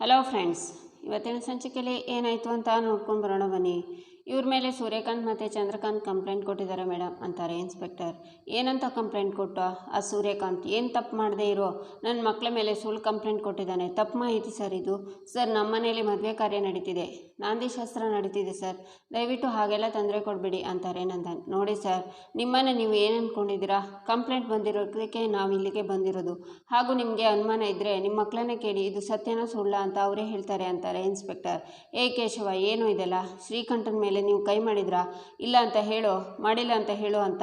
Hello friends ಇವತ್ತಿನ ಸಂಚಿಕೆಯಲ್ಲಿ ಏನಾಯಿತು ಅಂತ ನೋಡ್ಕೊಂಡು ಬರೋಣ ಬನ್ನಿ. ಇವ್ರ ಮೇಲೆ ಸೂರ್ಯಕಾಂತ್ ಮತ್ತು ಚಂದ್ರಕಾಂತ್ ಕಂಪ್ಲೇಂಟ್ ಕೊಟ್ಟಿದ್ದಾರೆ ಮೇಡಮ್ ಅಂತಾರೆ ಇನ್ಸ್ಪೆಕ್ಟರ್ ಏನಂತ ಕಂಪ್ಲೇಂಟ್ ಕೊಟ್ಟ? ಆ ಸೂರ್ಯಕಾಂತ್ ಏನು ತಪ್ಪು ಮಾಡದೇ ಇರೋ? ನನ್ನ ಮಕ್ಕಳ ಮೇಲೆ ಸುಳ್ಳು ಕಂಪ್ಲೇಂಟ್ ಕೊಟ್ಟಿದ್ದಾನೆ. ತಪ್ಪು ಮಾಹಿತಿ ಸರ್ ಇದು. ಸರ್ ನಮ್ಮ ಮನೇಲಿ ಮದುವೆ ಕಾರ್ಯ ನಡೀತಿದೆ. ನಾಂದಿ ಶಾಸ್ತ್ರ ನಡೀತಿದೆ ಸರ್. ದಯವಿಟ್ಟು ಹಾಗೆಲ್ಲ ತೊಂದರೆ ಕೊಡಬೇಡಿ ಅಂತಾರೆ ನಂದನ್. ನೋಡಿ ಸರ್, ನಿಮ್ಮನ್ನು ನೀವು ಏನು ಅಂದ್ಕೊಂಡಿದ್ದೀರಾ ಕಂಪ್ಲೇಂಟ್ ಬಂದಿರೋದಕ್ಕೆ ನಾವು ಇಲ್ಲಿಗೆ ಬಂದಿರೋದು. ಹಾಗೂ ನಿಮಗೆ ಅನುಮಾನ ಇದ್ದರೆ ನಿಮ್ಮ ಮಕ್ಕಳನ್ನೇ ಕೇಳಿ, ಇದು ಸತ್ಯನೋ ಸುಳ್ಳ ಅಂತ ಅವರೇ ಹೇಳ್ತಾರೆ ಅಂತಾರೆ ಇನ್ಸ್ಪೆಕ್ಟರ್. ಏ ಕೇಶವ, ಏನು ಇದೆಲ್ಲ? ಶ್ರೀಕಂಠನ ಮೇಲೆ ನೀವು ಕೈ ಮಾಡಿದ್ರಾ? ಇಲ್ಲ ಅಂತ ಹೇಳೋ, ಮಾಡಿಲ್ಲ ಅಂತ ಹೇಳೋ ಅಂತ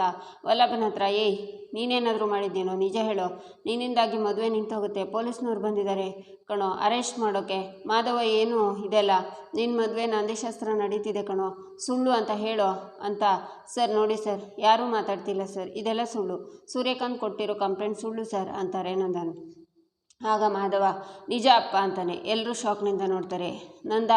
ವಲ್ಲಭನ ಹತ್ರ ಏಯ್ ನೀನೇನಾದರೂ ಮಾಡಿದ್ದೀನೋ, ನಿಜ ಹೇಳೋ. ನಿನ್ನಿಂದಾಗಿ ಮದುವೆ ನಿಂತೋಗುತ್ತೆ. ಪೊಲೀಸ್ನವ್ರು ಬಂದಿದ್ದಾರೆ. ಕಣೋ, ಅರೆಸ್ಟ್ ಮಾಡೋಕ್ಕೆ ಮಾಧವ, ಏನು ಇದೆಲ್ಲ? ನಿನ್ನ ಮದುವೆ ನಂದಿಶಾಸ್ತ್ರ ನಡೀತಿದೆ ಕಣೋ. ಸುಳ್ಳು ಅಂತ ಹೇಳೋ ಅಂತ. ಸರ್, ನೋಡಿ ಸರ್, ಯಾರೂ ಮಾತಾಡ್ತಿಲ್ಲ ಸರ್. ಇದೆಲ್ಲ ಸುಳ್ಳು. ಸೂರ್ಯಕಾಂತ್ ಕೊಟ್ಟಿರೋ ಕಂಪ್ಲೇಂಟ್ ಸುಳ್ಳು ಸರ್ ಅಂತಾರೆ ನಂದನ್. ಆಗ ಮಾಧವ, ನಿಜ ಅಪ್ಪ ಅಂತಾನೆ. ಎಲ್ಲರೂ ಶಾಕ್ನಿಂದ ನೋಡ್ತಾರೆ. ನಂದ,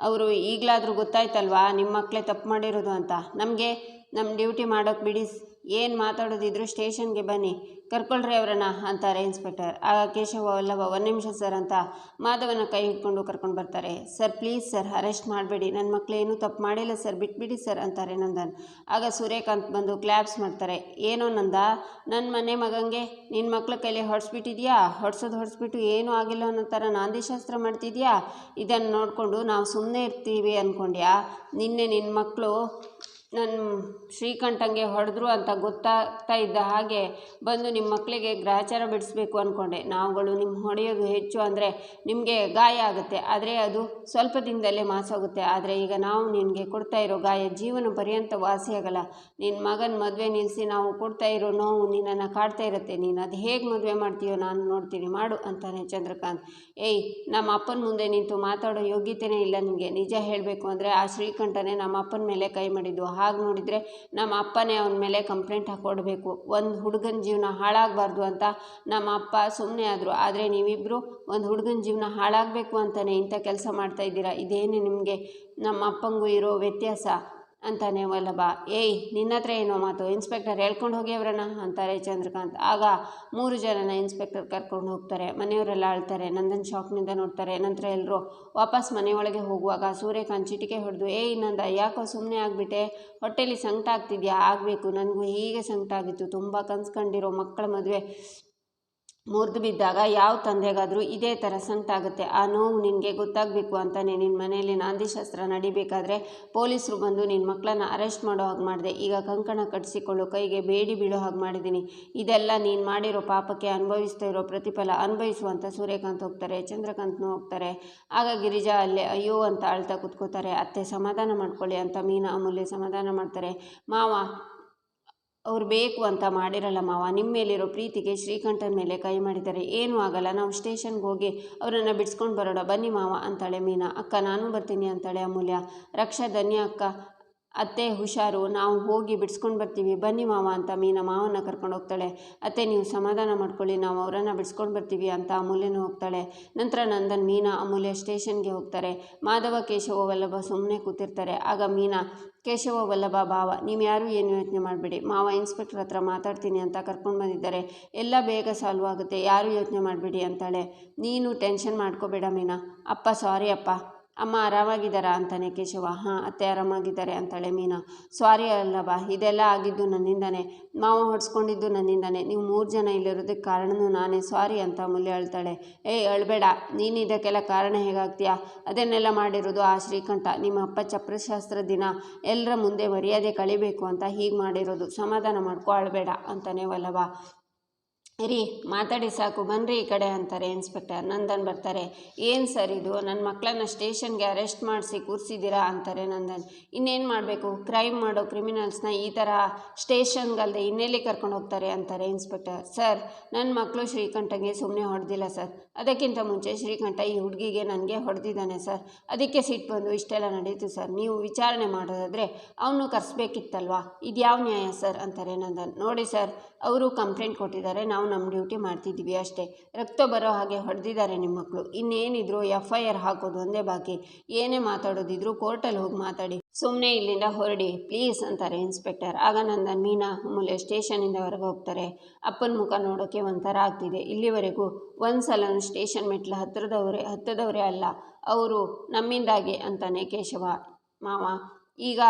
ಅವರು ಈಗಲಾದರೂ ಗೊತ್ತಾಯ್ತಲ್ವಾ? ನಿಮ್ಮ ಮಕ್ಕಳೇ ತಪ್ಪು ಮಾಡಿರೋದು ಅಂತ. ನಮಗೆ ನಮ್ಮ ಡ್ಯೂಟಿ ಮಾಡೋಕ್ಕೆ ಬಿಡಿ ಏನು ಮಾತಾಡೋದಿದ್ರು ಸ್ಟೇಷನ್ಗೆ ಬನ್ನಿ. ಕರ್ಕೊಳ್ರಿ ಅವರನ್ನ ಅಂತಾರೆ ಇನ್ಸ್ಪೆಕ್ಟರ್. ಆಗ ಕೇಶವ ವಲ್ಲಭ ಒಂದು ನಿಮಿಷ ಸರ್ ಅಂತ ಮಾಧವನ ಕೈ ಹಿಡ್ಕೊಂಡು ಕರ್ಕೊಂಡು ಬರ್ತಾರೆ. ಸರ್ ಪ್ಲೀಸ್ ಸರ್ ಅರೆಸ್ಟ್ ಮಾಡಬೇಡಿ. ನನ್ನ ಮಕ್ಕಳು ಏನೂ ತಪ್ಪು ಮಾಡಿಲ್ಲ ಸರ್. ಬಿಟ್ಬಿಡಿ ಸರ್ ಅಂತಾರೆ ನಂದನ್. ಆಗ ಸೂರ್ಯಕಾಂತ್ ಬಂದು ಕ್ಲ್ಯಾಪ್ಸ್ ಮಾಡ್ತಾರೆ. ಏನೋ ನಂದ? ನನ್ನ ಮನೆ ಮಗಂಗೆ ನಿನ್ನ ಮಕ್ಳ ಕೈಲಿ ಹೊಡೆಸ್ಬಿಟ್ಟಿದ್ಯಾ? ಹೊಡ್ಸೋದು ಹೊಡೆಸ್ಬಿಟ್ಟು ಏನೂ ಆಗಿಲ್ಲ ಅನ್ನೋ ಥರ ನಾಂದಿಶಾಸ್ತ್ರ ಮಾಡ್ತಿದ್ಯಾ? ಇದನ್ನು ನೋಡಿಕೊಂಡು ನಾವು ಸುಮ್ಮನೆ ಇರ್ತೀವಿ ಅಂದ್ಕೊಂಡ್ಯಾ ನಿನ್ನೆ ನಿನ್ನ ಮಕ್ಕಳು ನನ್ನ ಶ್ರೀಕಂಠಂಗೆ ಹೊಡೆದ್ರು ಅಂತ ಗೊತ್ತಾಗ್ತಾ ಇದ್ದ ಹಾಗೆ ಬಂದು ನಿಮ್ಮ ಮಕ್ಕಳಿಗೆ ಗ್ರಹಚಾರ ಬಿಡಿಸ್ಬೇಕು ಅಂದ್ಕೊಂಡೆ ನಾವುಗಳು ನಿಮ್ಮ ಹೊಡೆಯೋದು ಹೆಚ್ಚು ಅಂದರೆ ನಿಮಗೆ ಗಾಯ ಆಗುತ್ತೆ. ಆದರೆ ಅದು ಸ್ವಲ್ಪ ದಿನದಲ್ಲೇ ಮಾಸಾಗುತ್ತೆ. ಆದರೆ ಈಗ ನಾವು ನಿನಗೆ ಕೊಡ್ತಾ ಇರೋ ಗಾಯ ಜೀವನ ಪರ್ಯಂತ ವಾಸಿಯಾಗಲ್ಲ ನಿನ್ನ ಮಗನ ಮದುವೆ ನಿಲ್ಲಿಸಿ ನಾವು ಕೊಡ್ತಾ ಇರೋ ನೋವು ನಿನ್ನನ್ನು ಕಾಡ್ತಾ ಇರುತ್ತೆ. ನೀನು ಅದು ಹೇಗೆ ಮದುವೆ ಮಾಡ್ತೀಯೋ ನಾನು ನೋಡ್ತೀನಿ. ಮಾಡು ಅಂತಾನೆ ಚಂದ್ರಕಾಂತ್. ಏಯ್, ನಮ್ಮ ಅಪ್ಪನ ಮುಂದೆ ನಿಂತು ಮಾತಾಡೋ ಯೋಗ್ಯತೆಯೇ ಇಲ್ಲ ನಿಮಗೆ ನಿಜ ಹೇಳಬೇಕು ಅಂದರೆ ಆ ಶ್ರೀಕಂಠನೇ ನಮ್ಮ ಅಪ್ಪನ ಮೇಲೆ ಕೈ ಮಾಡಿದ್ದು. ಹಾಗೆ ನೋಡಿದರೆ ನಮ್ಮ ಅಪ್ಪನೇ ಅವನ ಮೇಲೆ ಕಂಪ್ಲೇಂಟ್ ಹಾಕ್ಕೊಡ್ಬೇಕು ಒಂದು ಹುಡುಗನ ಜೀವನ ಹಾಳಾಗಬಾರ್ದು ಅಂತ ನಮ್ಮ ಅಪ್ಪ ಸುಮ್ಮನೆ ಆದರು. ಆದರೆ ನೀವಿಬ್ಬರು ಒಂದು ಹುಡುಗನ ಜೀವನ ಹಾಳಾಗಬೇಕು ಅಂತಲೇ ಇಂಥ ಕೆಲಸ ಮಾಡ್ತಾ ಇದ್ದೀರಾ? ಇದೇನು ನಿಮಗೆ? ನಮ್ಮ ಅಪ್ಪಂಗೂ ಇರೋ ವ್ಯತ್ಯಾಸ. ಅಂತಾನೆ ವಲ್ಲಭ. ಏಯ್, ನಿನ್ನ ಹತ್ರ ಏನೋ ಮಾತು? ಇನ್ಸ್ಪೆಕ್ಟರ್ ಹೇಳ್ಕೊಂಡು ಹೋಗಿ ಅವರನ್ನ? ಅಂತಾರೆ ಚಂದ್ರಕಾಂತ್. ಆಗ ಮೂರು ಜನನ ಇನ್ಸ್ಪೆಕ್ಟರ್ ಕರ್ಕೊಂಡು ಹೋಗ್ತಾರೆ. ಮನೆಯವರೆಲ್ಲ ಅಳ್ತಾರೆ. ನಂದನ್ ಶಾಕ್ನಿಂದ ನೋಡ್ತಾರೆ. ನಂತರ ಎಲ್ಲರೂ ವಾಪಸ್ ಮನೆಯೊಳಗೆ ಹೋಗುವಾಗ ಸೂರ್ಯಕಾಂತ್ ಚಿಟಿಕೆ ಹೊಡೆದು, ಏಯ್, ನಂದ, ಯಾಕೋ ಸುಮ್ಮನೆ ಆಗಿಬಿಟ್ಟೆ? ಹೊಟ್ಟೆಲಿ ಸಂಕಟ ಆಗ್ತಿದ್ಯಾ? ಆಗಬೇಕು. ನನಗೂ ಹೀಗೆ ಸಂಕಟ ಆಗಿತ್ತು. ತುಂಬ ಕನ್ಸ್ಕೊಂಡಿರೋ ಮಕ್ಕಳ ಮದುವೆ. ಮುರಿದು ಬಿದ್ದಾಗ ಯಾವ ತಂದೆಗಾದರೂ ಇದೇ ಥರ ಸಂಟಾಗುತ್ತೆ ಆ ನೋವು ನಿನಗೆ ಗೊತ್ತಾಗಬೇಕು ಅಂತಾನೆ. ನಿನ್ನ ಮನೆಯಲ್ಲಿ ನಾಂದಿಶಾಸ್ತ್ರ ನಡಿಬೇಕಾದ್ರೆ ಪೊಲೀಸರು ಬಂದು ನಿನ್ನ ಮಕ್ಕಳನ್ನ ಅರೆಸ್ಟ್ ಮಾಡೋ ಹಾಗೆ ಮಾಡಿದೆ. ಈಗ ಕಂಕಣ ಕಟ್ಟಿಸಿಕೊಳ್ಳು ಕೈಗೆ ಬೇಡಿ ಬೀಳೋ ಹಾಗೆ ಮಾಡಿದ್ದೀನಿ ಇದೆಲ್ಲ ನೀನು ಮಾಡಿರೋ ಪಾಪಕ್ಕೆ ಅನುಭವಿಸ್ತಾ ಇರೋ ಪ್ರತಿಫಲ ಅನುಭವಿಸುವಂಥ ಸೂರ್ಯಕಾಂತ್ ಹೋಗ್ತಾರೆ, ಚಂದ್ರಕಾಂತ್ನೂ ಹೋಗ್ತಾರೆ. ಆಗ ಗಿರಿಜಾ ಅಲ್ಲೇ, ಅಯ್ಯೋ ಅಂತ ಅಳ್ತಾ ಕೂತ್ಕೋತಾರೆ. ಅತ್ತೆ, ಸಮಾಧಾನ ಮಾಡ್ಕೊಳ್ಳಿ ಅಂತ ಮೀನಾ ಅಮೂಲ್ಯ ಸಮಾಧಾನ ಮಾಡ್ತಾರೆ. ಮಾವ ಅವ್ರು ಬೇಕು ಅಂತ ಮಾಡಿರಲ್ಲ ಮಾವ. ನಿಮ್ಮ ಮೇಲಿರೋ ಪ್ರೀತಿಗೆ ಶ್ರೀಕಂಠನ ಮೇಲೆ ಕೈ ಮಾಡಿದ್ದಾರೆ. ಏನೂ ಆಗಲ್ಲ. ನಾವು ಸ್ಟೇಷನ್ಗೆ ಹೋಗಿ ಅವರನ್ನು ಬಿಡಿಸ್ಕೊಂಡು ಬರೋಣ. ಬನ್ನಿ ಮಾವ, ಅಂತಾಳೆ ಮೀನಾ. ಅಕ್ಕ, ನಾನು ಬರ್ತೀನಿ, ಅಂತಾಳೆ ಅಮೂಲ್ಯ. ರಕ್ಷಾ, ಧನ್ಯ, ಅಕ್ಕ. ಅತ್ತೆ ಹುಷಾರು, ನಾವು ಹೋಗಿ ಬಿಡಿಸ್ಕೊಂಡು ಬರ್ತೀವಿ. ಬನ್ನಿ ಮಾವ ಅಂತ ಮೀನಾ ಮಾವನ ಕರ್ಕೊಂಡು ಹೋಗ್ತಾಳೆ. ಅತ್ತೆ, ನೀವು ಸಮಾಧಾನ ಮಾಡ್ಕೊಳ್ಳಿ, ನಾವು ಅವರನ್ನು ಬಿಡಿಸ್ಕೊಂಡು ಬರ್ತೀವಿ ಅಂತ ಅಮೂಲ್ಯನೂ ಹೋಗ್ತಾಳೆ. ನಂತರ ನಂದನ್, ಮೀನಾ, ಅಮೂಲ್ಯ ಸ್ಟೇಷನ್ಗೆ ಹೋಗ್ತಾರೆ. ಮಾಧವ, ಕೇಶವ, ವಲ್ಲಭ ಸುಮ್ಮನೆ ಕೂತಿರ್ತಾರೆ. ಆಗ ಮೀನಾ, ಕೇಶವ, ವಲ್ಲಭ, ಭಾವ, ನೀವು ಯಾರು ಏನು ಯೋಚನೆ ಮಾಡಬೇಡಿ. ಮಾವ, ಇನ್ಸ್ಪೆಕ್ಟರ್ ಹತ್ರ ಮಾತಾಡ್ತೀನಿ ಅಂತ ಕರ್ಕೊಂಡು ಬಂದಿದ್ದಾರೆ. ಎಲ್ಲ ಬೇಗ ಸಾಲ್ವ್ ಆಗುತ್ತೆ. ಯಾರು ಯೋಚನೆ ಮಾಡಬೇಡಿ ಅಂತಾಳೆ. ನೀನು ಟೆನ್ಷನ್ ಮಾಡ್ಕೋಬೇಡ ಮೀನಾ. ಅಪ್ಪ, ಸಾರಿ ಅಪ್ಪ. ಅಮ್ಮ ಆರಾಮಾಗಿದ್ದಾರಾ ಅಂತಾನೆ ಕೇಶವ. ಹಾಂ, ಅತ್ತೆ ಆರಾಮಾಗಿದ್ದಾರೆ ಅಂತಾಳೆ ಮೀನಾ. ಸಾರಿ ಅಲ್ಲವಾ, ಇದೆಲ್ಲ ಆಗಿದ್ದು ನನ್ನಿಂದಾನೆ. ಮಾವ ಹೊಡ್ಸ್ಕೊಂಡಿದ್ದು ನನ್ನಿಂದಾನೆ. ನೀವು ಮೂರು ಜನ ಇಲ್ಲಿರೋದಕ್ಕೆ ಕಾರಣನೂ ನಾನೇ. ಸಾರಿ ಅಂತ ಮುಲ್ಲೆ ಅಳ್ತಾಳೆ ಏಯ್ ಅಳ್ಬೇಡ ನೀನು ಇದಕ್ಕೆಲ್ಲ ಕಾರಣ ಹೇಗಾಗ್ತೀಯಾ? ಅದನ್ನೆಲ್ಲ ಮಾಡಿರೋದು ಆ ಶ್ರೀಕಂಠ. ನಿಮ್ಮ ಅಪ್ಪ ಚಪ್ರಶಾಸ್ತ್ರ ದಿನ. ಎಲ್ಲರ ಮುಂದೆ ಮರ್ಯಾದೆ ಕಳಿಬೇಕು ಅಂತ ಹೀಗೆ ಮಾಡಿರೋದು. ಸಮಾಧಾನ ಮಾಡ್ಕೊ, ಅಳ್ಬೇಡ ಅಂತಾನೆ ವಲ್ಲಭ. ರೀ ಮಾತಾಡಿ ಸಾಕು ಬನ್ನಿರಿ ಈ ಕಡೆ ಅಂತಾರೆ ಇನ್ಸ್ಪೆಕ್ಟರ್. ನಂದನ್ ಬರ್ತಾರೆ, ಏನು ಸರ್ ಇದು? ನನ್ನ ಮಕ್ಕಳನ್ನ ಸ್ಟೇಷನ್ಗೆ ಅರೆಸ್ಟ್ ಮಾಡಿಸಿ ಕೂರಿಸಿದ್ದೀರಾ ಅಂತಾರೆ ನಂದನ್. ಇನ್ನೇನು ಮಾಡಬೇಕು? ಕ್ರೈಮ್ ಮಾಡೋ ಕ್ರಿಮಿನಲ್ಸ್ನ ಈ ಥರ ಸ್ಟೇಷನ್ಗಲ್ಲದೆ ಇನ್ನೆಲ್ಲಿ ಕರ್ಕೊಂಡು ಹೋಗ್ತಾರೆ ಅಂತಾರೆ ಇನ್ಸ್ಪೆಕ್ಟರ್. ಸರ್ ನನ್ನ ಮಕ್ಕಳು ಶ್ರೀಕಂಠಗೆ ಸುಮ್ಮನೆ ಹೊಡೆದಿಲ್ಲ ಸರ್. ಅದಕ್ಕಿಂತ ಮುಂಚೆ ಶ್ರೀಕಂಠ ಈ ಹುಡುಗಿಗೆ ನನಗೆ ಹೊಡೆದಿದ್ದಾನೆ ಸರ್. ಅದಕ್ಕೆ ಸಿಟ್ಟು ಬಂದು ಇಷ್ಟೆಲ್ಲ ನಡೀತು ಸರ್. ನೀವು ವಿಚಾರಣೆ ಮಾಡೋದಾದರೆ ಅವನು ಕರೆಸ್ಬೇಕಿತ್ತಲ್ವಾ? ಇದು ಯಾವ ನ್ಯಾಯ ಸರ್ ಅಂತಾರೆ ನಂದನ್. ನೋಡಿ ಸರ್, ಅವರು ಕಂಪ್ಲೇಂಟ್ ಕೊಟ್ಟಿದ್ದಾರೆ. ನಾವು ನಮ್ಮ ಡ್ಯೂಟಿ ಮಾಡ್ತಿದ್ದೀವಿ ಅಷ್ಟೇ. ರಕ್ತ ಬರೋ ಹಾಗೆ ಹೊಡೆದಿದ್ದಾರೆ ನಿಮ್ಮ ಮಕ್ಕಳು. ಇನ್ನೇನಿದ್ರು ಎಫ್ ಐ ಆರ್ ಹಾಕೋದು ಒಂದೇ ಬಾಕಿ. ಏನೇ ಮಾತಾಡೋದಿದ್ರು ಕೋರ್ಟಲ್ಲಿ ಹೋಗಿ ಮಾತಾಡಿ. ಸುಮ್ಮನೆ ಇಲ್ಲಿಂದ ಹೊರಡಿ, ಪ್ಲೀಸ್ ಅಂತಾರೆ ಇನ್ಸ್ಪೆಕ್ಟರ್. ಆಗ ನಂದನ್ ಮೀನಾ ಅಮೂಲ್ಯ ಸ್ಟೇಷನಿಂದ ಹೊರಗೆ ಹೋಗ್ತಾರೆ. ಅಪ್ಪನ ಮುಖ ನೋಡೋಕ್ಕೆ ಒಂಥರ ಆಗ್ತಿದೆ. ಇಲ್ಲಿವರೆಗೂ ಒಂದು ಸಲ ಸ್ಟೇಷನ್ ಮೆಟ್ಲು ಹತ್ತಿರದವರೇ ಹತ್ತದವರೇ ಅಲ್ಲ, ಅವರು ನಮ್ಮಿಂದಾಗೆ ಅಂತಾನೆ ಕೇಶವ. ಮಾವ, ಈಗ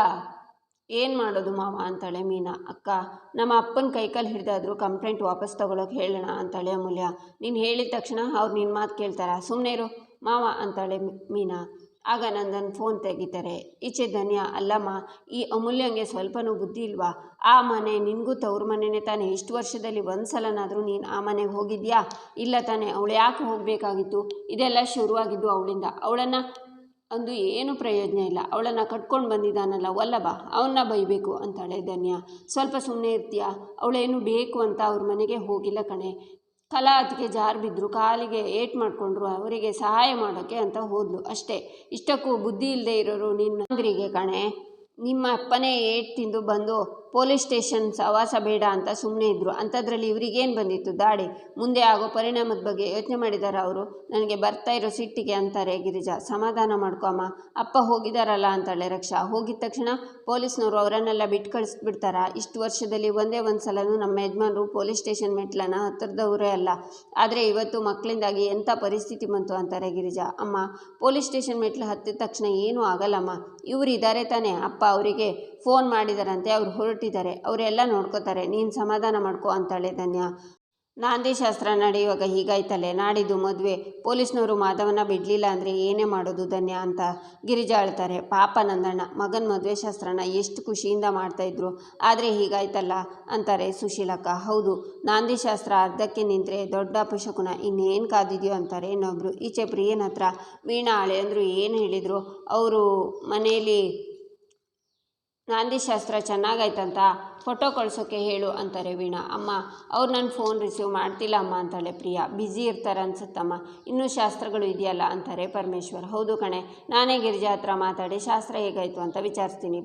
ಏನು ಮಾಡೋದು ಮಾವ? ಅಂತಾಳೆ ಮೀನಾ. ಅಕ್ಕ, ನಮ್ಮ ಅಪ್ಪನ ಕೈಕಾಲು ಹಿಡಿದಾದರೂ ಕಂಪ್ಲೇಂಟ್ ವಾಪಸ್ ತೊಗೊಳಕ್ಕೆ ಹೇಳೋಣ ಅಂತಾಳೆ ಅಮೂಲ್ಯ. ನೀನು ಹೇಳಿದ ತಕ್ಷಣ ಅವ್ರು ನಿನ್ನ ಮಾತು ಕೇಳ್ತಾರ? ಸುಮ್ಮನೆ ಇರು, ಮಾವ ಅಂತಾಳೆ ಮೀನಾ. ಆಗ ನಂದನ್ ಫೋನ್ ತೆಗಿತಾರೆ, ಈಚೆ ಧನ್ಯ, ಅಲ್ಲಮ್ಮ, ಈ ಅಮೂಲ್ಯಂಗೆ ಸ್ವಲ್ಪನೂ ಬುದ್ಧಿ ಇಲ್ವಾ? ಆ ಮನೆ ನಿನಗೂ ತವ್ರ ಮನೆನೇ ತಾನೇ. ಇಷ್ಟು ವರ್ಷದಲ್ಲಿ ಒಂದು ಸಲನಾದರೂ ನೀನು ಆ ಮನೆಗೆ ಹೋಗಿದ್ಯಾ? ಇಲ್ಲ ತಾನೇ, ಅವಳು ಯಾಕೆ ಹೋಗಬೇಕಾಗಿತ್ತು? ಇದೆಲ್ಲ ಶುರುವಾಗಿದ್ದು ಅವಳಿಂದ. ಅವಳನ್ನು ಅಂದು ಏನು ಪ್ರಯೋಜನ ಇಲ್ಲ. ಅವಳನ್ನು ಕಟ್ಕೊಂಡು ಬಂದಿದ್ದಾನಲ್ಲ, ವಲ್ಲಭ ಅವನ್ನ ಬೈಬೇಕು, ಅಂತಾಳೆ ಧನ್ಯ. ಸ್ವಲ್ಪ ಸುಮ್ಮನೆ ಇರ್ತೀಯಾ? ಅವಳೇನು ಬೇಕು ಅಂತ ಅವ್ರ ಮನೆಗೆ ಹೋಗಿಲ್ಲ ಕಣೆ. ಕಲಾ ಅದಕ್ಕೆ ಜಾರು ಬಿದ್ದರು ಕಾಲಿಗೆ ಏಟ್ ಮಾಡಿಕೊಂಡ್ರು, ಅವರಿಗೆ ಸಹಾಯ ಮಾಡೋಕ್ಕೆ ಅಂತ ಹೋದ್ಲು. ಅಷ್ಟೇ, ಇಷ್ಟಕ್ಕೂ ಬುದ್ಧಿ ಇಲ್ಲದೆ ಇರೋರು ನಿನ್ನ ಕಣೆ. ನಿಮ್ಮ ಅಪ್ಪನೇ ಏಟ್ ತಿಂದು ಬಂದು ಪೊಲೀಸ್ ಸ್ಟೇಷನ್ ಸವಾಸ ಬೇಡ ಅಂತ ಸುಮ್ಮನೆ ಇದ್ದರು ಅಂಥದ್ರಲ್ಲಿ ಇವರಿಗೇನು ಬಂದಿತ್ತು? ದಾಳಿ. ಮುಂದೆ ಆಗೋ ಪರಿಣಾಮದ ಬಗ್ಗೆ ಯೋಚನೆ ಮಾಡಿದ್ದಾರೆ ಅವರು. ನನಗೆ ಬರ್ತಾ ಇರೋ ಸಿಟ್ಟಿಗೆ ಅಂತಾರೆ ಗಿರಿಜಾ. ಸಮಾಧಾನ ಮಾಡ್ಕೊಮ್ಮ ಅಪ್ಪ ಹೋಗಿದಾರಲ್ಲ ಅಂತಾಳೆ ರಕ್ಷಾ. ಹೋಗಿದ ತಕ್ಷಣ ಪೊಲೀಸ್ನವರು ಅವರನ್ನೆಲ್ಲ ಬಿಟ್ಟು ಕಳಿಸ್ಬಿಡ್ತಾರಾ ಇಷ್ಟು ವರ್ಷದಲ್ಲಿ ಒಂದೇ ಒಂದು ಸಲನೂ ನಮ್ಮ ಯಜಮಾನರು ಪೊಲೀಸ್ ಸ್ಟೇಷನ್ ಮೆಟ್ಲನ್ನ ಹತ್ತಿರದವರೇ ಅಲ್ಲ. ಆದರೆ ಇವತ್ತು ಮಕ್ಕಳಿಂದಾಗಿ ಎಂಥ ಪರಿಸ್ಥಿತಿ ಬಂತು ಅಂತಾರೆ ಗಿರಿಜಾ. ಅಮ್ಮ, ಪೊಲೀಸ್ ಸ್ಟೇಷನ್ ಮೆಟ್ಲು ಹತ್ತಿದ ತಕ್ಷಣ ಏನೂ ಆಗಲ್ಲಮ್ಮ. ಇವರು ಇದ್ದಾರೆ ತಾನೇ. ಅಪ್ಪ ಅವರಿಗೆ ಫೋನ್ ಮಾಡಿದಾರಂತೆ ಅವ್ರು ಹೊರಟಿದ್ದಾರೆ. ಅವರೆಲ್ಲ ನೋಡ್ಕೋತಾರೆ, ನೀನು ಸಮಾಧಾನ ಮಾಡ್ಕೋ ಅಂತಾಳೆ ಧನ್ಯ. ನಾಂದಿ ಶಾಸ್ತ್ರ ನಡೆಯುವಾಗ ಹೀಗಾಯ್ತಲ್ಲೇ, ನಾಡಿದ್ದು ಮದುವೆ. ಪೊಲೀಸ್ನವರು ಮಾಧವನ ಬಿಡಲಿಲ್ಲ ಅಂದರೆ ಏನೇ ಮಾಡೋದು ಧನ್ಯ ಅಂತ ಗಿರಿಜಾ ಅಳ್ತಾರೆ ಪಾಪ ನಂದಣ್ಣ, ಮಗನ ಮದುವೆ ಶಾಸ್ತ್ರನ ಎಷ್ಟು ಖುಷಿಯಿಂದ ಮಾಡ್ತಾಯಿದ್ರು ಆದರೆ ಹೀಗಾಯ್ತಲ್ಲ ಅಂತಾರೆ ಸುಶೀಲಕ್ಕ. ಹೌದು, ನಾಂದಿ ಶಾಸ್ತ್ರ ಅರ್ಧಕ್ಕೆ ನಿಂತರೆ ದೊಡ್ಡ ಅಪಶಕುನ ಇನ್ನೇನು ಕಾದಿದೆಯೋ ಅಂತಾರೆ ಇನ್ನೊಬ್ರು. ಈಚೆ ಪ್ರಿಯನ ಹತ್ರ ವೀಣಾ ಹಳೆಯಂದ್ರು ಏನು ಹೇಳಿದರು? ಅವರು ಮನೆಯಲ್ಲಿ ಶಾಸ್ತ್ರ ಚೆನ್ನಾಗಾಯ್ತಂತ ಫೋಟೋ ಕಳ್ಸೋಕ್ಕೆ ಹೇಳು ಅಂತಾರೆ ವೀಣಾ. ಅಮ್ಮ, ಅವ್ರು ನನ್ನ ಫೋನ್ ರಿಸೀವ್ ಮಾಡ್ತಿಲ್ಲ ಅಮ್ಮ ಅಂತಾಳೆ ಪ್ರಿಯಾ. ಬ್ಯುಸಿ ಇರ್ತಾರೆ ಅನ್ಸುತ್ತಮ್ಮ. ಇನ್ನೂ ಶಾಸ್ತ್ರಗಳು ಇದೆಯಲ್ಲ ಅಂತಾರೆ ಪರಮೇಶ್ವರ್. ಹೌದು ಕಣೆ, ನಾನೇ ಗಿರಿಜಾ ಹತ್ರ ಮಾತಾಡಿ ಶಾಸ್ತ್ರ ಹೇಗಾಯಿತು ಅಂತ ವಿಚಾರಿಸ್ತೀನಿ.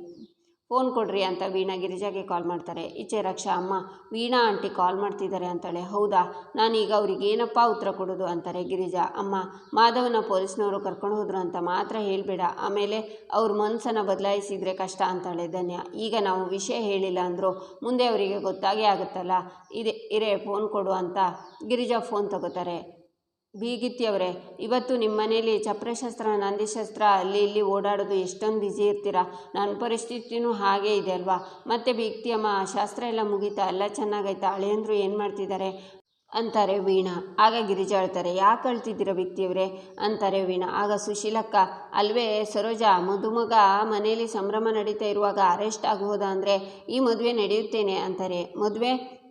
ಫೋನ್ ಕೊಡ್ರಿ ಅಂತ ವೀಣಾ ಗಿರಿಜಾಗೆ ಕಾಲ್ ಮಾಡ್ತಾರೆ. ಈಚೆ ರಕ್ಷಾ ಅಮ್ಮ, ವೀಣಾ ಆಂಟಿ ಕಾಲ್ ಮಾಡ್ತಿದ್ದಾರೆ ಅಂತಾಳೆ. ಹೌದಾ? ನಾನೀಗ ಅವ್ರಿಗೆ ಏನಪ್ಪ ಉತ್ತರ ಕೊಡೋದು ಅಂತಾರೆ ಗಿರಿಜಾ. ಅಮ್ಮ, ಮಾಧವನ ಪೊಲೀಸ್ನವರು ಕರ್ಕೊಂಡು ಹೋದ್ರು ಅಂತ ಮಾತ್ರ ಹೇಳಬೇಡ. ಆಮೇಲೆ ಅವ್ರ ಮನಸ್ಸನ್ನು ಬದಲಾಯಿಸಿದರೆ ಕಷ್ಟ ಅಂತಾಳೆ ಧನ್ಯ. ಈಗ ನಾವು ವಿಷಯ ಹೇಳಿಲ್ಲ ಅಂದರು ಮುಂದೆ ಅವರಿಗೆ ಗೊತ್ತಾಗೇ ಆಗುತ್ತಲ್ಲ. ಇದೆ, ಇರೇ, ಫೋನ್ ಕೊಡು ಅಂತ ಗಿರಿಜಾ ಫೋನ್ ತಗೋತಾರೆ. ಬೀಗಿತ್ತಿಯವರೇ, ಇವತ್ತು ನಿಮ್ಮ ಮನೇಲಿ ಚಪ್ರಶಾಸ್ತ್ರ, ನಂದಿಶಾಸ್ತ್ರ, ಅಲ್ಲಿ ಇಲ್ಲಿ ಓಡಾಡೋದು ಎಷ್ಟೊಂದು ಬಿಜಿ ಇರ್ತೀರಾ? ನನ್ನ ಪರಿಸ್ಥಿತಿನೂ ಹಾಗೆ ಇದೆ ಅಲ್ವಾ? ಮತ್ತೆ ಬೀಗ್ತಿಯಮ್ಮ, ಶಾಸ್ತ್ರ ಎಲ್ಲ ಮುಗೀತಾ? ಎಲ್ಲ ಚೆನ್ನಾಗೈತಾ ಹಳೆಯಂದ್ರು ಏನು ಮಾಡ್ತಿದ್ದಾರೆ? ಅಂತಾರೆ ವೀಣಾ. ಆಗ ಗಿರಿಜಾ ಹೇಳ್ತಾರೆ, ಯಾಕೆ ಅಳ್ತಿದ್ದೀರ ವ್ಯಕ್ತಿಯವರೇ ಅಂತಾರೆ ವೀಣಾ. ಆಗ ಸುಶೀಲಕ್ಕ, ಅಲ್ವೇ ಸರೋಜ, ಮದುಮಗ ಮನೆಯಲ್ಲಿ ಸಂಭ್ರಮ ನಡೀತಾ ಇರುವಾಗ ಅರೆಸ್ಟ್ ಆಗಬಹುದಾ ಅಂದರೆ ಈ ಮದುವೆ ನಡೆಯುತ್ತೇನೆ ಅಂತಾರೆ. ಮದುವೆ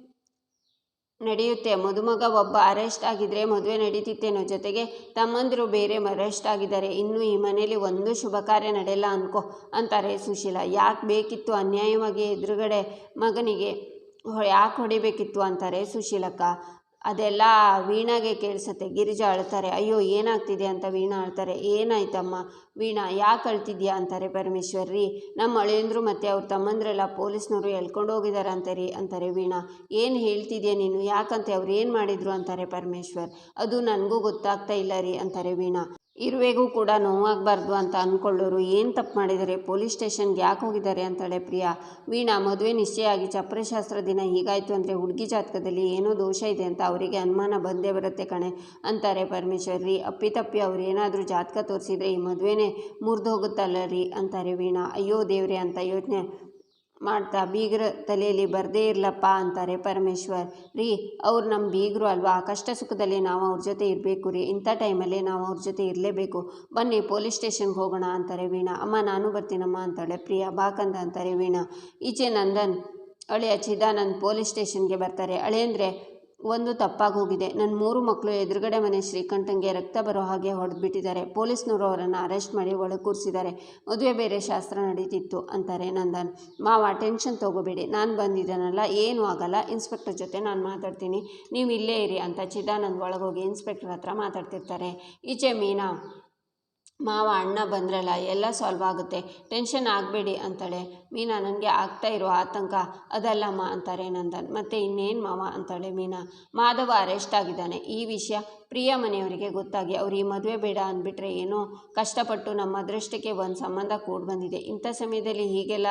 ನಡೆಯುತ್ತೆ. ಮದುಮಗ ಒಬ್ಬ ಅರೆಸ್ಟ್ ಆಗಿದ್ರೆ ಮದುವೆ ನಡೀತಿತ್ತೇನೋ ಜೊತೆಗೆ ತಮ್ಮಂದಿರು ಬೇರೆ ಅರೆಸ್ಟ್ ಆಗಿದ್ದಾರೆ. ಇನ್ನು ಈ ಮನೇಲಿ ಒಂದು ಶುಭ ಕಾರ್ಯ ನಡೆಯಲ್ಲ ಅನ್ಕೋ ಅಂತಾರೆ ಸುಶೀಲ. ಯಾಕೆ ಬೇಕಿತ್ತು ಅನ್ಯಾಯವಾಗಿ ಎದುರುಗಡೆ ಮಗನಿಗೆ ಯಾಕೆ ಹೊಡಿಬೇಕಿತ್ತು ಅಂತಾರೆ ಸುಶೀಲಕ್ಕ. ಅದೆಲ್ಲ ವೀಣಾಗೆ ಕೇಳಿಸುತ್ತೆ. ಗಿರಿಜಾ ಅಳ್ತಾರೆ, ಅಯ್ಯೋ, ಏನಾಗ್ತಿದೆ ಅಂತ ವೀಣಾ ಅಳ್ತಾರೆ. ಏನಾಯ್ತಮ್ಮ? ವೀಣಾ, ಯಾಕೆ ಅಳ್ತಿದ್ಯಾ? ಅಂತಾರೆ ಪರಮೇಶ್ವರ್. ರೀ ನಮ್ಮ ಅಳಿಯಂದ್ರು ಮತ್ತು ಅವ್ರ ತಮ್ಮಂದ್ರೆಲ್ಲ ಪೊಲೀಸ್ನವರು ಎಳ್ಕೊಂಡು ಹೋಗಿದ್ದಾರೆ ಅಂತಾರೆ ಅಂತಾರೆ ವೀಣಾ. ಏನು ಹೇಳ್ತಿದ್ಯಾ ನೀನು? ಯಾಕಂತೆ ಅವ್ರು ಏನು ಮಾಡಿದ್ರು? ಅಂತಾರೆ ಪರಮೇಶ್ವರ್. ಅದು ನನಗೂ ಗೊತ್ತಾಗ್ತಾ ಇಲ್ಲ ರೀ, ಅಂತಾರೆ ವೀಣಾ. ಇರುವೆಗೂ ಕೂಡ ನೋವಾಗಬಾರ್ದು ಅಂತ ಅಂದ್ಕೊಳ್ಳೋರು ಏನು ತಪ್ಪು ಮಾಡಿದರೆ ಪೊಲೀಸ್ ಸ್ಟೇಷನ್ಗೆ ಯಾಕೆ ಹೋಗಿದ್ದಾರೆ ಅಂತಾಳೆ ಪ್ರಿಯಾ. ವೀಣಾ, ಮದುವೆ ನಿಶ್ಚಯ ಆಗಿ ಚಪ್ರಶಾಸ್ತ್ರ ದಿನ ಹೀಗಾಯಿತು ಅಂದರೆ ಹುಡುಗಿ ಜಾತಕದಲ್ಲಿ ಏನೋ ದೋಷ ಇದೆ ಅಂತ ಅವರಿಗೆ ಅನುಮಾನ ಬಂದೇ ಬರುತ್ತೆ ಕಣೆ, ಅಂತಾರೆ ಪರಮೇಶ್ವರ್. ರೀ ಅಪ್ಪಿತಪ್ಪಿ ಅವ್ರು ಏನಾದರೂ ಜಾತಕ ತೋರಿಸಿದರೆ ಈ ಮದುವೆನೇ ಮುರಿದು ಹೋಗುತ್ತಲ್ಲ ರೀ, ಅಂತಾರೆ ವೀಣಾ. ಅಯ್ಯೋ ದೇವ್ರೆ ಅಂತ ಯೋಚನೆ ಮಾಡ್ತಾ ಬೀಗರ ತಲೆಯಲ್ಲಿ ಬರದೇ ಇರಲಪ್ಪ ಅಂತಾರೆ ಪರಮೇಶ್ವರ್. ರೀ, ಅವ್ರು ನಮ್ಮ ಬೀಗರು ಅಲ್ವಾ? ಕಷ್ಟ ಸುಖದಲ್ಲಿ ನಾವು ಅವ್ರ ಜೊತೆ ಇರಬೇಕು ರೀ. ಇಂಥ ಟೈಮಲ್ಲಿ ನಾವು ಅವ್ರ ಜೊತೆ ಇರಲೇಬೇಕು. ಬನ್ನಿ ಪೊಲೀಸ್ ಸ್ಟೇಷನ್ಗೆ ಹೋಗೋಣ ಅಂತಾರೆ ವೀಣಾ. ಅಮ್ಮ, ನಾನು ಬರ್ತೀನಮ್ಮ ಅಂತಾಳೆ. ಪ್ರಿಯಾ ಬಾಕಂದ ಅಂತಾರೆ ವೀಣಾ. ಈಚೆ ನಂದನ್ ಅಳಿಯ ಚಿದಾನಂದ್ ಪೊಲೀಸ್ ಸ್ಟೇಷನ್ಗೆ ಬರ್ತಾರೆ. ಅಳೆಯಂದ್ರೆ ಒಂದು ತಪ್ಪಾಗಿ ಹೋಗಿದೆ ನನ್ನ ಮೂರು ಮಕ್ಕಳು ಎದುರುಗಡೆ ಮನೆ ಶ್ರೀಕಂಠಂಗೆ ರಕ್ತ ಬರೋ ಹಾಗೆ ಹೊಡೆದ್ಬಿಟ್ಟಿದ್ದಾರೆ. ಪೊಲೀಸ್ನವರು ಅವರನ್ನು ಅರೆಸ್ಟ್ ಮಾಡಿ ಒಳಗೆ ಕೂರಿಸಿದ್ದಾರೆ ಮದುವೆ ಬೇರೆ ಶಾಸ್ತ್ರ ನಡೀತಿತ್ತು ಅಂತಾರೆ ನಂದನ್. ಮಾವ, ಟೆನ್ಷನ್ ತೊಗೋಬೇಡಿ. ನಾನು ಬಂದಿದ್ದಾನಲ್ಲ, ಏನೂ ಆಗಲ್ಲ. ಇನ್ಸ್ಪೆಕ್ಟರ್ ಜೊತೆ ನಾನು ಮಾತಾಡ್ತೀನಿ. ನೀವು ಇಲ್ಲೇ ಇರಿ ಅಂತ ಚಿದಾನಂದ್ ಒಳಗೋಗಿ ಇನ್ಸ್ಪೆಕ್ಟರ್ ಹತ್ರ ಮಾತಾಡ್ತಿರ್ತಾರೆ. ಈಚೆ ಮೀನಾ ಮಾವ, ಅಣ್ಣ ಬಂದ್ರಲ್ಲ, ಎಲ್ಲ ಸಾಲ್ವ್ ಆಗುತ್ತೆ. ಟೆನ್ಷನ್ ಆಗಬೇಡಿ ಅಂತಾಳೆ. ಮೀನಾ, ನನಗೆ ಆಗ್ತಾ ಇರೋ ಆತಂಕ. ಅದಲ್ಲಮ್ಮ ಅಂತಾರೆ ನಂದನ್. ಮತ್ತೆ ಇನ್ನೇನು ಮಾವ ಅಂತಾಳೆ ಮೀನಾ. ಮಾಧವ ಅರೆಸ್ಟ್ ಆಗಿದ್ದಾನೆ. ಈ ವಿಷಯ ಪ್ರಿಯ ಮನೆಯವರಿಗೆ ಗೊತ್ತಾಗಿ, ಅವ್ರು ಈ ಮದುವೆ ಬೇಡ ಅಂದ್ಬಿಟ್ರೆ ಏನೋ ಕಷ್ಟಪಟ್ಟು ನಮ್ಮ ಅದೃಷ್ಟಕ್ಕೆ ಒಂದು ಸಂಬಂಧ ಕೂಡಿ ಬಂದಿದೆ. ಇಂಥ ಸಮಯದಲ್ಲಿ ಹೀಗೆಲ್ಲ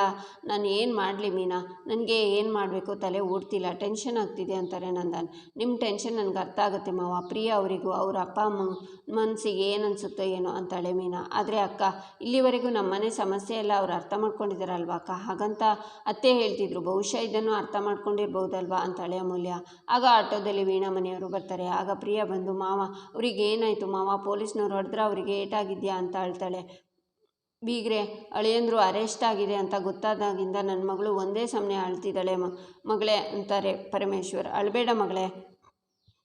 ನಾನು ಏನು ಮಾಡಲಿ ಮೀನಾ? ನನಗೆ ಏನು ಮಾಡಬೇಕು? ತಲೆ ಓಡ್ತಿಲ್ಲ ಟೆನ್ಷನ್ ಆಗ್ತಿದೆ ಅಂತಾರೆ ನಂದನ್. ನಿಮ್ಮ ಟೆನ್ಷನ್ ನನಗೆ ಅರ್ಥ ಆಗುತ್ತೆ ಮಾವ. ಪ್ರಿಯ ಅವರಿಗೂ, ಅವ್ರ ಅಪ್ಪ ಅಮ್ಮ ಮನಸ್ಸಿಗೆ ಏನು ಅನಿಸುತ್ತೋ ಏನೋ ಅಂತಾಳೆ ಮೀನಾ. ಆದರೆ ಅಕ್ಕ, ಇಲ್ಲಿವರೆಗೂ ನಮ್ಮನೆ ಸಮಸ್ಯೆ ಎಲ್ಲ ಅವ್ರು ಅರ್ಥ ಮಾಡ್ಕೊಂಡಿದ್ದಾರಲ್ವ ಅಕ್ಕ? ಹಾಗಂತ ಅತ್ತೆ ಹೇಳ್ತಿದ್ರು, ಬಹುಶಃ ಇದನ್ನು ಅರ್ಥ ಮಾಡ್ಕೊಂಡಿರ್ಬೋದಲ್ವಾ ಅಂತಾಳೆ ಅಮೂಲ್ಯ. ಆಗ ಆಟೋದಲ್ಲಿ ವೀಣಾ ಮನೆಯವರು ಬರ್ತಾರೆ. ಆಗ ಪ್ರಿಯ ಬಂದು, ಮಾವ, ಅವರಿಗೆ ಏನಾಯಿತು? ಮಾವ, ಪೊಲೀಸ್ನವ್ರು ಹೊಡೆದ್ರೆ ಅವರಿಗೆ ಏಟಾಗಿದೆಯಾ? ಅಂತ ಅಳ್ತಾಳೆ ಬೀಗ್ರೆ, ಅಳಿಯಂದ್ರು ಅರೆಸ್ಟ್ ಆಗಿದೆ ಅಂತ ಗೊತ್ತಾದಾಗಿಂದ ನನ್ನ ಮಗಳು ಒಂದೇ ಸಮನೆ ಅಳ್ತಿದ್ದಾಳೆ ಮಗಳೇ, ಅಂತಾರೆ ಪರಮೇಶ್ವರ್. ಅಳಬೇಡ ಮಗಳೇ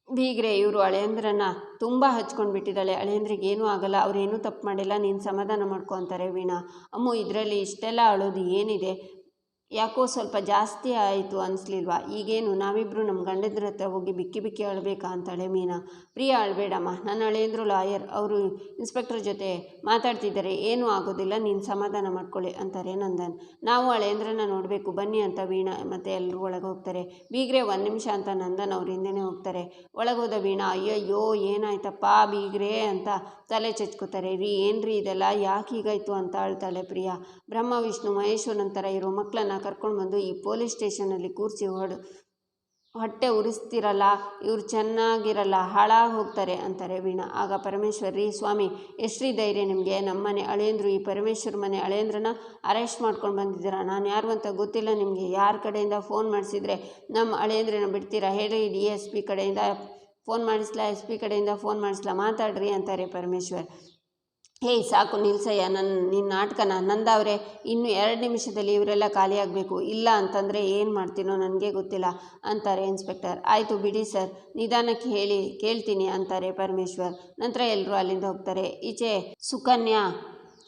ಬೀಗ್ರೆ, ಇವರು ಅಳೆಯಂದ್ರನ್ನ ತುಂಬ ಹಚ್ಕೊಂಡು ಬಿಟ್ಟಿದ್ದಾಳೆ ಅಳೆಯಂದ್ರಿಗೆ ಏನೂ ಆಗಲ್ಲ ಅವ್ರೇನೂ ತಪ್ಪು ಮಾಡಿಲ್ಲ, ನೀನು ಸಮಾಧಾನ ಮಾಡ್ಕೊ ಅಂತಾರೆ ವೀಣಾ. ಅಮ್ಮು, ಇದರಲ್ಲಿ ಇಷ್ಟೆಲ್ಲ ಅಳೋದು ಏನಿದೆ? ಯಾಕೋ ಸ್ವಲ್ಪ ಜಾಸ್ತಿ ಆಯಿತು ಅನಿಸ್ಲಿಲ್ವಾ? ಈಗೇನು ನಾವಿಬ್ಬರು ನಮ್ಮ ಗಂಡದ್ರ ಹತ್ರ ಹೋಗಿ ಬಿಕ್ಕಿ ಬಿಕ್ಕಿ ಅಳಬೇಕಾ ಅಂತಾಳೆ ಮೀನಾ. ಪ್ರಿಯ ಅಳಬೇಡಮ್ಮ ನನ್ನ ಅಳೆಯಂದ್ರು ಲಾಯರ್, ಅವರು ಇನ್ಸ್ಪೆಕ್ಟರ್ ಜೊತೆ ಮಾತಾಡ್ತಿದ್ದಾರೆ, ಏನೂ ಆಗೋದಿಲ್ಲ, ನೀನು ಸಮಾಧಾನ ಮಾಡ್ಕೊಳ್ಳಿ ಅಂತಾರೆ ನಂದನ್. ನಾವು ಅಳೆಯಂದ್ರನ್ನ ನೋಡಬೇಕು, ಬನ್ನಿ ಅಂತ ವೀಣಾ ಮತ್ತು ಎಲ್ಲರೂ ಒಳಗೆ ಹೋಗ್ತಾರೆ. ಬೀಗ್ರೆ ಒಂದು ನಿಮಿಷ ಅಂತ ನಂದನ್ ಅವ್ರ ಹಿಂದೆನೇ ಹೋಗ್ತಾರೆ. ಒಳಗೋದ ವೀಣಾ, ಅಯ್ಯಯ್ಯೋ, ಏನಾಯ್ತಪ್ಪ ಬೀಗ್ರೆ? ಅಂತ ತಲೆ ಚಚ್ಕೋತಾರೆ. ರೀ, ಏನ್ರಿ ಇದೆಲ್ಲ? ಯಾಕೆ ಹೀಗಾಯ್ತು ಅಂತ ಅಳ್ತಾಳೆ ಪ್ರಿಯಾ. ಬ್ರಹ್ಮ, ವಿಷ್ಣು, ಮಹೇಶ್ವರನ ಥರ ಇರೋ ಮಕ್ಕಳನ್ನ ಕರ್ಕೊಂಡು ಬಂದು ಈ ಪೊಲೀಸ್ ಸ್ಟೇಷನಲ್ಲಿ ಕೂರಿಸಿ ಹೊಡೆ, ಹೊಟ್ಟೆ ಉರಿಸ್ತಿರಲ್ಲ, ಇವ್ರು ಚೆನ್ನಾಗಿರಲ್ಲ, ಹಾಳಾಗಿ ಹೋಗ್ತಾರೆ ಅಂತಾರೆ ವೀಣಾ. ಆಗ ಪರಮೇಶ್ವರಿ, ಸ್ವಾಮಿ ಎಷ್ಟ್ರಿ ಧೈರ್ಯ ನಿಮಗೆ? ನಮ್ಮನೆ ಅಳೇಂದ್ರು ಈ ಪರಮೇಶ್ವರ ಮನೆ ಅಳೇಂದ್ರನ ಅರೆಸ್ಟ್ ಮಾಡ್ಕೊಂಡು ಬಂದಿದ್ದೀರಾ? ನಾನು ಯಾರು ಅಂತ ಗೊತ್ತಿಲ್ಲ ನಿಮಗೆ. ಯಾರ ಕಡೆಯಿಂದ ಫೋನ್ ಮಾಡಿಸಿದ್ರೆ ನಮ್ಮ ಅಳೇಂದ್ರನ ಬಿಡ್ತೀರಾ? ಹೇಳಿ ಡಿ ಎಸ್ ಪಿ ಕಡೆಯಿಂದ ಫೋನ್ ಮಾಡಿಸ್ಲಾ, ಎಸ್ ಪಿ ಕಡೆಯಿಂದ ಫೋನ್ ಮಾಡಿಸ್ಲಾ? ಮಾತಾಡ್ರಿ ಅಂತಾರೆ ಪರಮೇಶ್ವರ್. ಹೇಯ್ ಸಾಕು ನಿಲ್ಸಯ್ಯ ನನ್ನ ನಿನ್ನ ನಾಟಕನ ನಂದವ್ರೆ ಇನ್ನು ಎರಡು ನಿಮಿಷದಲ್ಲಿ ಇವರೆಲ್ಲ ಖಾಲಿಯಾಗಬೇಕು ಇಲ್ಲ ಅಂತಂದರೆ ಏನು ಮಾಡ್ತೀನೋ ನನಗೆ ಗೊತ್ತಿಲ್ಲ ಅಂತಾರೆ ಇನ್ಸ್ಪೆಕ್ಟರ್. ಆಯಿತು ಬಿಡಿ ಸರ್, ನಿಧಾನಕ್ಕೆ ಹೇಳಿ, ಕೇಳ್ತೀನಿ ಅಂತಾರೆ ಪರಮೇಶ್ವರ್. ನಂತರ ಎಲ್ಲರೂ ಅಲ್ಲಿಂದ ಹೋಗ್ತಾರೆ. ಈಚೆ ಸುಕನ್ಯಾ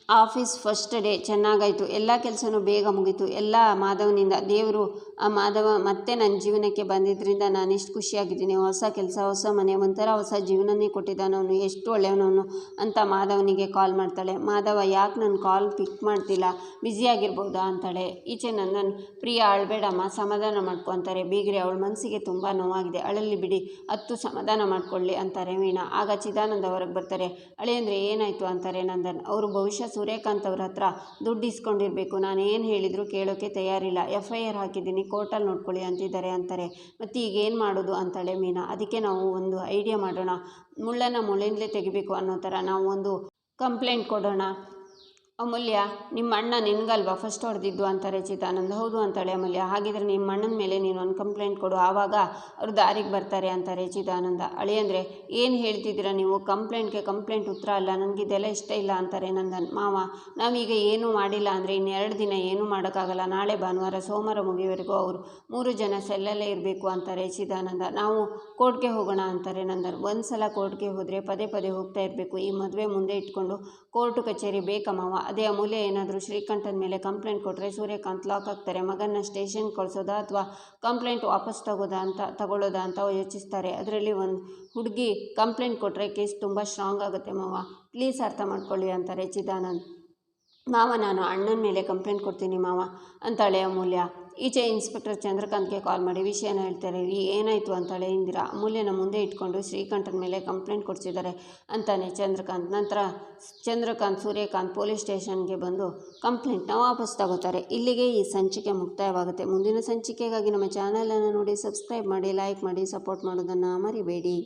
ಆಫೀಸ್ ಫಸ್ಟ್ ಡೇ ಚೆನ್ನಾಗಾಯಿತು, ಎಲ್ಲ ಕೆಲಸನೂ ಬೇಗ ಮುಗೀತು. ಎಲ್ಲ ಮಾಧವನಿಂದ, ದೇವರು ಆ ಮಾಧವ ಮತ್ತೆ ನನ್ನ ಜೀವನಕ್ಕೆ ಬಂದಿದ್ದರಿಂದ ನಾನು ಎಷ್ಟು ಖುಷಿಯಾಗಿದ್ದೀನಿ. ಹೊಸ ಕೆಲಸ, ಹೊಸ ಮನೆ, ಒಂಥರ ಹೊಸ ಜೀವನನೇ ಕೊಟ್ಟಿದ್ದಾನವನು ಎಷ್ಟು ಒಳ್ಳೆಯವನವನು ಅಂತ ಮಾಧವನಿಗೆ ಕಾಲ್ ಮಾಡ್ತಾಳೆ. ಮಾಧವ, ಯಾಕೆ ನನ್ನ ಕಾಲ್ ಪಿಕ್ ಮಾಡ್ತಿಲ್ಲ? ಬ್ಯುಸಿಯಾಗಿರ್ಬೋದಾ ಅಂತಾಳೆ. ಈಚೆ ನನ್ನ ಪ್ರಿಯ, ಅಳಬೇಡಮ್ಮ, ಸಮಾಧಾನ ಮಾಡ್ಕೊ ಅಂತಾರೆ. ಬೀಗ್ರೆ, ಅವಳ ಮನಸ್ಸಿಗೆ ತುಂಬ ನೋವಾಗಿದೆ. ಅಳಲ್ಲಿ ಬಿಡಿ, ಹತ್ತು ಸಮಾಧಾನ ಮಾಡ್ಕೊಳ್ಳಿ ಅಂತಾರೆ ವೀಣಾ. ಆಗ ಚಿದಾನಂದ ಹೊರಗೆ ಬರ್ತಾರೆ. ಅಳೆ ಅಂದರೆ ಏನಾಯಿತು? ಅಂತಾರೆ ನಂದನ್. ಅವರು ಬಹುಶಃ ಸೂರ್ಯಕಾಂತ್ ಅವ್ರ ಹತ್ರ ದುಡ್ಡು ಇಸ್ಕೊಂಡಿರಬೇಕು. ನಾನು ಏನು ಹೇಳಿದರೂ ಕೇಳೋಕ್ಕೆ ತಯಾರಿಲ್ಲ. ಎಫ್ ಐ ಆರ್ ಹಾಕಿದ್ದೀನಿ, ಕೋರ್ಟಲ್ಲಿ ನೋಡ್ಕೊಳ್ಳಿ ಅಂತಿದ್ದಾರೆ ಅಂತಾರೆ. ಮತ್ತು ಈಗ ಏನು ಮಾಡೋದು ಅಂತಾಳೆ ಮೀನಾ. ಅದಕ್ಕೆ ನಾವು ಒಂದು ಐಡಿಯಾ ಮಾಡೋಣ. ಮುಳ್ಳನ್ನು ಮುಳ್ಳಿಂದಲೇ ತೆಗಿಬೇಕು ಅನ್ನೋ ಥರ ನಾವು ಒಂದು ಕಂಪ್ಲೇಂಟ್ ಕೊಡೋಣ. ಅಮೂಲ್ಯ, ನಿಮ್ಮ ಅಣ್ಣ ನಿನಗಲ್ವಾ ಫಸ್ಟ್ ಹೊಡೆದಿದ್ದು ಅಂತಾರೆ ಚಿತಾನಂದ ಹೌದು ಅಂತಾಳೆ ಅಮೂಲ್ಯ, ಹಾಗಿದ್ರೆ ನಿಮ್ಮ ಅಣ್ಣನ ಮೇಲೆ ನೀನು ಒಂದು ಕಂಪ್ಲೇಂಟ್ ಕೊಡು. ಆವಾಗ ಅವ್ರು ದಾರಿಗೆ ಬರ್ತಾರೆ ಅಂತಾರೆ ಅಳಿ ಅಂದರೆ, ಏನು ಹೇಳ್ತಿದ್ದೀರಾ ನೀವು? ಕಂಪ್ಲೇಂಟ್ಗೆ ಕಂಪ್ಲೇಂಟ್ ಉತ್ತರ ಅಲ್ಲ ನನಗೆ ಇದೆಲ್ಲ ಇಷ್ಟ ಇಲ್ಲ ಅಂತಾರೆ ನಂದನ್. ಮಾವ, ನಾವೀಗ ಏನೂ ಮಾಡಿಲ್ಲ ಅಂದರೆ ಇನ್ನೆರಡು ದಿನ ಏನೂ ಮಾಡೋಕ್ಕಾಗಲ್ಲ. ನಾಳೆ ಭಾನುವಾರ, ಸೋಮವಾರ ಮುಗಿಯವರೆಗೂ ಅವರು ಮೂರು ಜನ ಸೆಲ್ಲಲ್ಲೇ ಇರಬೇಕು ಅಂತಾರೆ ಚಿದಾನಂದ ನಾವು ಕೋರ್ಟ್ಗೆ ಹೋಗೋಣ ಅಂತಾರೆ ನಂದನ್. ಒಂದು ಸಲ ಕೋರ್ಟ್ಗೆ ಹೋದರೆ ಪದೇ ಪದೇ ಹೋಗ್ತಾ ಇರಬೇಕು. ಈ ಮದುವೆ ಮುಂದೆ ಇಟ್ಕೊಂಡು ಕೋರ್ಟು ಕಚೇರಿ ಬೇಕಮ್ಮವ ಅದೇ ಅಮೂಲ್ಯ ಏನಾದರೂ ಶ್ರೀಕಂಠನ ಮೇಲೆ ಕಂಪ್ಲೇಂಟ್ ಕೊಟ್ಟರೆ ಸೂರ್ಯಕಾಂತ್ ಲಾಕ್ ಆಗ್ತಾರೆ. ಮಗನ ಸ್ಟೇಷನ್ ಕಳಿಸೋದಾ ಅಥವಾ ಕಂಪ್ಲೇಂಟ್ ವಾಪಸ್ ತಗೋದಾ ಅಂತ, ತಗೊಳ್ಳೋದಾ ಅಂತ ಯೋಚಿಸ್ತಾರೆ. ಅದರಲ್ಲಿ ಒಂದು ಹುಡುಗಿ ಕಂಪ್ಲೇಂಟ್ ಕೊಟ್ಟರೆ ಕೇಸ್ ತುಂಬ ಸ್ಟ್ರಾಂಗ್ ಆಗುತ್ತೆ ಮಾವ. ಪ್ಲೀಸ್ ಅರ್ಥ ಮಾಡ್ಕೊಳ್ಳಿ ಅಂತಾರೆ ಚಿದಾನಂದ್. ಮಾವ, ನಾನು ಅಣ್ಣನ ಮೇಲೆ ಕಂಪ್ಲೇಂಟ್ ಕೊಡ್ತೀನಿ ಮಾವ, ಅಂತಾಳೆ ಅಮೂಲ್ಯ. ಈಚೆ ಇನ್ಸ್ಪೆಕ್ಟರ್ ಚಂದ್ರಕಾಂತ್ಗೆ ಕಾಲ್ ಮಾಡಿ, ವಿಷಯನ ಹೇಳ್ತಾರೆ ರೀ ಏನಾಯಿತು ಅಂತಾಳೆ, ಇಂದಿರಾ ಅಮೂಲ್ಯನ ಮುಂದೆ ಇಟ್ಕೊಂಡು ಶ್ರೀಕಂಠನ ಮೇಲೆ ಕಂಪ್ಲೇಂಟ್ ಕೊಡಿಸಿದ್ದಾರೆ ಅಂತಾನೆ ಚಂದ್ರಕಾಂತ್. ನಂತರ ಚಂದ್ರಕಾಂತ್ ಸೂರ್ಯಕಾಂತ್ ಪೊಲೀಸ್ ಸ್ಟೇಷನ್ಗೆ ಬಂದು ಕಂಪ್ಲೇಂಟ್ನ ವಾಪಸ್ ತಗೋತಾರೆ. ಇಲ್ಲಿಗೆ ಈ ಸಂಚಿಕೆ ಮುಕ್ತಾಯವಾಗುತ್ತೆ. ಮುಂದಿನ ಸಂಚಿಕೆಗಾಗಿ ನಮ್ಮ ಚಾನಲನ್ನು ನೋಡಿ, ಸಬ್ಸ್ಕ್ರೈಬ್ ಮಾಡಿ, ಲೈಕ್ ಮಾಡಿ, ಸಪೋರ್ಟ್ ಮಾಡೋದನ್ನು ಮರಿಬೇಡಿ.